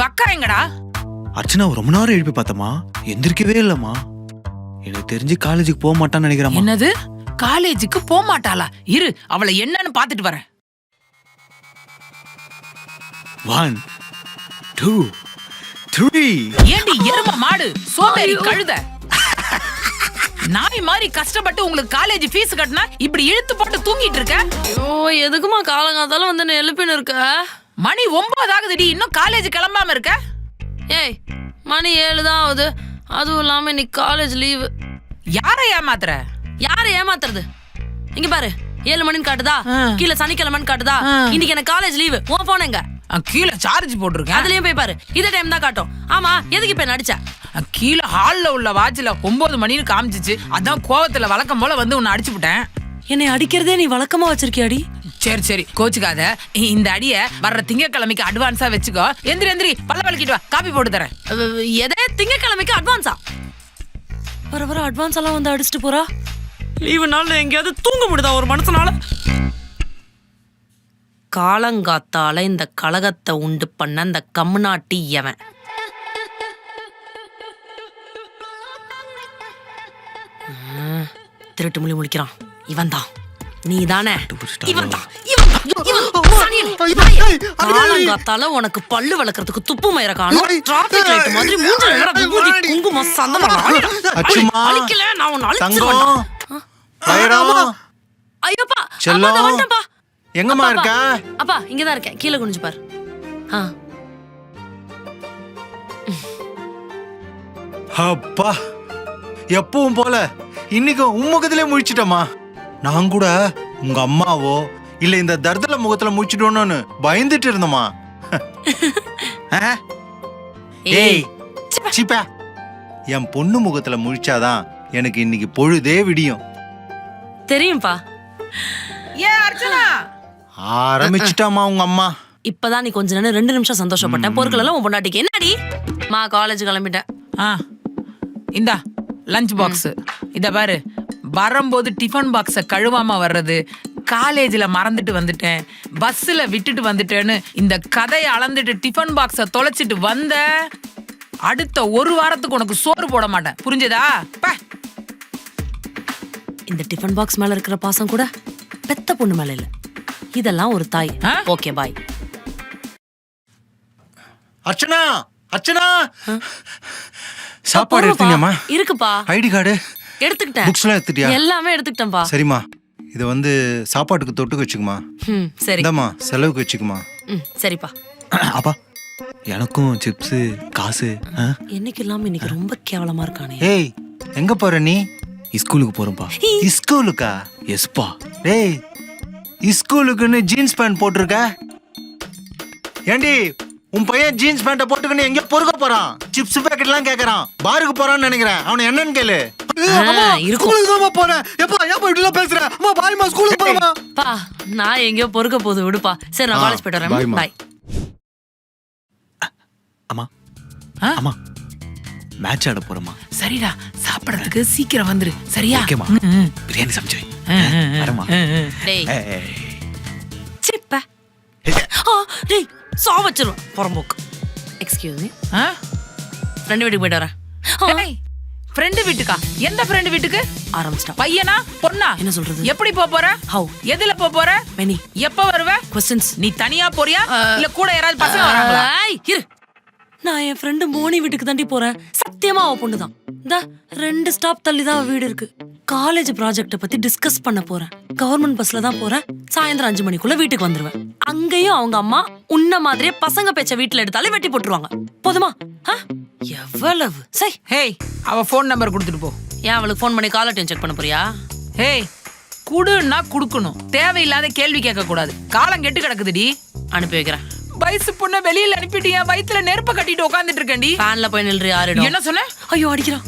எங்கடா அர்ச்சனா ரொம்ப நேரம் எழுப்பி பார்த்தம்மா. எந்திரிக்கவே இல்லம்மா. எனக்கு தெரிஞ்சு காலேஜுக்கு போக மாட்டான்னு நினைக்கிறேம்மா. என்னது? காலேஜுக்கு போக மாட்டாளா? இரு அவளை என்னன்னு பாத்துட்டு வரேன். ஒன் டூ த்ரீ ஏண்டி எரும மாடு? சோம்பேறி கழுத. நாய் மாதிரி கஷ்டப்பட்டு உங்களுக்கு காலேஜ் ஃபீஸ் கட்டினா இப்படி இழுத்து போட்டு தூங்கிட்டு இருக்க? ஐயோ எதுக்குமா காலங்காத்தால வந்து எழுப்பின்னு இருக்க? மணி ஒன்பது ஆகுதுடி. இன்னும் காலேஜ் கிளம்பாம இருக்க? ஏய் மணி ஏழு தான் ஆகுது. அதுவும் இல்லாம இன்னைக்கு காலேஜ் லீவு யாரை ஏமாத்துற? யாரை ஏமாத்துறது? இங்க பாரு ஏழு மணின்னு காட்டுதா. கீழே சனிக்கிழமைன்னு காட்டுதா. இன்னைக்கு எனக்கு காலேஜ் லீவு உன் போன் எங்க? அஹ், கீழே சார்ஜ் போட்டிருக்கேன். அதுலயும் போய் பாரு. இதே டைம் தான் காட்டும். ஆமா எதுக்கு இப்ப நடிச்ச அஹ், கீழே ஹால்ல உள்ள வாட்ச்ல ஒன்பது மணின்னு காமிச்சிச்சு. அதான் கோவத்துல வழக்கம் போல வந்து உன்னை அடிச்சு விட்டேன். என்னை அடிக்கிறதே நீ வழக்கமா வச்சிருக்கியாடி? சரி சரி. கோச்சுக்காத. இந்த அடிய வர்ற திங்கக்கிழமைக்கு அட்வான்ஸா வச்சுக்கோ. எந்திரி எந்திரி. பல்ல வலிக்கிட்டு வா. காப்பி போட்டு தரேன். எதே? திங்கக்கிழமைக்கு அட்வான்ஸா வர வர அட்வான்ஸ் எல்லாம் வந்து அடிச்சுட்டு போறா? லீவு நாள்ல எங்கேயாவது தூங்க முடியுதா ஒரு மனுஷனால? காலங்காத்தால இந்த கலகத்தை உண்டு பண்ண அந்த கம்நாட்டி எவன் திருட்டு மொழி முடிக்கிறான் இவன் தான் நீ தானே இவன் தான் இவன் தான், இவன் தான். சனியனே, நாயே. காலங்காத்தால உனக்கு பல்லு வளர்க்கறதுக்கு துப்பு மயிர காணும் டிராபிக் லைட் மாதிரி மூஞ்சில நேரா விபூதி குங்குமம் சந்தனம் அடிடா. அச்சுமா. அழிக்கல நான் உன்னை தங்கம் அழிச்சிருவேன்டா. வைரம் ஐயோப்பா செல்லம். அப்பா, வந்துட்டேன்ப்பா. எங்கம்மா இருக்க அப்பா இங்கதான் இருக்கேன் கீழே குனிஞ்சு பாரு ஆ அப்பா எப்பவும் போல இன்னைக்கு உம்மகத்திலே முழிச்சிட்டமா நான் கூட உங்க அம்மாவோ இல்ல இந்த தர்தல முகத்துல முழிச்சிட்டோன்னு பயந்துட்டு இருந்தோமா? ஏய் சிப்பா. என் பொண்ணு முகத்துல முழிச்சாதான் எனக்கு இன்னைக்கு பொழுதே விடியும். தெரியும்பா. ஏ அர்ச்சனா. ஆரம்பிச்சிட்டாமா உங்க அம்மா. இப்பதான் நீ கொஞ்ச நேரம் ரெண்டு நிமிஷம் சந்தோஷப்பட்டேன். பொருட்கள் எல்லாம் உன் பொண்டாட்டிக்கு. என்னடி? மா காலேஜ் கிளம்பிட்டேன். ஆ இந்தா லஞ்ச் பாக்ஸ் இத பாரு வரும்போது டிஃபன் பாக்ஸை கழுவாம வர்றது காலேஜில் மறந்துட்டு வந்துட்டேன் பஸ்ஸில் விட்டுட்டு வந்துட்டேன்னு இந்த கதையை அளந்துட்டு டிஃபன் பாக்ஸை தொலைச்சிட்டு வந்த அடுத்த ஒரு வாரத்துக்கு உனக்கு சோறு போட மாட்டேன். புரிஞ்சதா? பே. இந்த டிஃபன் பாக்ஸ் மேல இருக்கிற பாசம் கூட பெத்த பொண்ணு மேல இல்ல. இதெல்லாம் ஒரு தாய்? Okay bye Archana Archana. சாப்பாடு எடுத்தீங்கம்மா. இருக்குப்பா. ID card. எடுத்துக்கிட்டேன். புக்ஸ் எல்லாம் எடுத்துட்டியா? எல்லாமே எடுத்துக்கிட்டேன்பா. சரிம்மா. இதை வந்து சாப்பாட்டுக்கு தொட்டுக்கு வச்சுக்குமா? ம் சரி. இந்தாம்மா செலவுக்கு வச்சுக்குமா? ம் சரிப்பா. அப்பா. எனக்கும் சிப்ஸு காசு என்னைக்கு இல்லாம இன்னைக்கு ரொம்ப கேவலமா இருக்கானே. ஏய் எங்க போற நீ? ஸ்கூலுக்கு போறோம்ப்பா ஸ்கூலுக்கா எஸ்பா டேய் ஸ்கூலுக்குன்னு ஜீன்ஸ் பேண்ட் போட்டிருக்க? ஏண்டி உன் பையன் ஜீன்ஸ் பேண்ட்டை போட்டுக்கின்னு எங்கேயோ பொறுக்க போறான். சிப்ஸ் பேக்கெட்லாம் கேக்குறான். பாருக்கு போறான்னு நினைக்கிறேன். அவனை என்னன்னு கேளு. இருக்கும். போறேன். எப்பா ஏப்பா இப்படி எல்லாம் பேசுற? அம்மா பாய்மா ஸ்கூலுக்கு போறமா பா நான் எங்கேயோ பொறுக்க போகுது விடுப்பா. சரி நான் காலேஜ் போயிட்டு வரேன். பாய் அம்மா? அம்மா மேட்ச் ஆட போறோமா சரிடா சாப்பிடறதுக்கு சீக்கிரம் வந்துரு. சரியா? ஓகேம்மா. ம், ம். பிரியாணி சமைச்சு. டேய். சிப்ப. ஆ, டேய் சா வச்சிருவேன் புறம்போக்கு. எக்ஸ்கியூஸ் மீ ஆ? ஃப்ரெண்டு வீட்டுக்கு போயிட்டு வரேன். ஃப்ரெண்டு வீட்டுக்கா? எந்த ஃப்ரெண்டு வீட்டுக்கு? ஆரம்பிச்சிட்டான் பையனா? பொண்ணா? என்ன சொல்றது? எப்படி போப் போற? How? எதுல போப் போற? மெனி எப்ப வருவ? கொஸ்டின்ஸ் நீ தனியா போறியா? இல்ல கூட யாராவது பசங்க வராங்களா? இரு. நான் என் ஃப்ரெண்டு மோனி வீட்டுக்கு தாண்டி போறேன். சத்தியமா அவ பொண்ணு தான். இந்த ரெண்டு ஸ்டாப் தள்ளி தான் வீடு இருக்கு. காலேஜ் ப்ராஜெக்ட பத்தி டிஸ்கஸ் பண்ண போறேன். கவர்மெண்ட் பஸ்ல தான் போறேன். சாயந்தரம் அஞ்சு மணிக்குள்ள வீட்டுக்கு வந்துருவேன். அங்கேயும் அவங்க அம்மா உன்ன மாதிரியே பசங்க பேச்ச வீட்டுல எடுத்தாலே வெட்டி போட்டுருவாங்க. போதுமா? ஆ? எவ்வளவு சை. ஹேய் அவ ஃபோன் நம்பர் கொடுத்துட்டு போ. ஏன் அவளுக்கு ஃபோன் பண்ணி காலர் டியூன் செக் பண்ண போறியா? ஹேய் குடுன்னா குடுக்கணும். தேவையில்லாத கேள்வி கேட்க கூடாது காலம் கெட்டு கிடக்குதுடி. அனுப்பி வைக்கிறேன். வயசு பொண்ண வெளியில அனுப்பிட்டு என் வயித்துல நெருப்ப கட்டிட்டு உட்காந்துட்டு இருக்கேன்டி. ஃபேன்ல போய் நில்று யாரிடும்? என்ன சொன்ன? ஐயோ அடிக்கிறான்.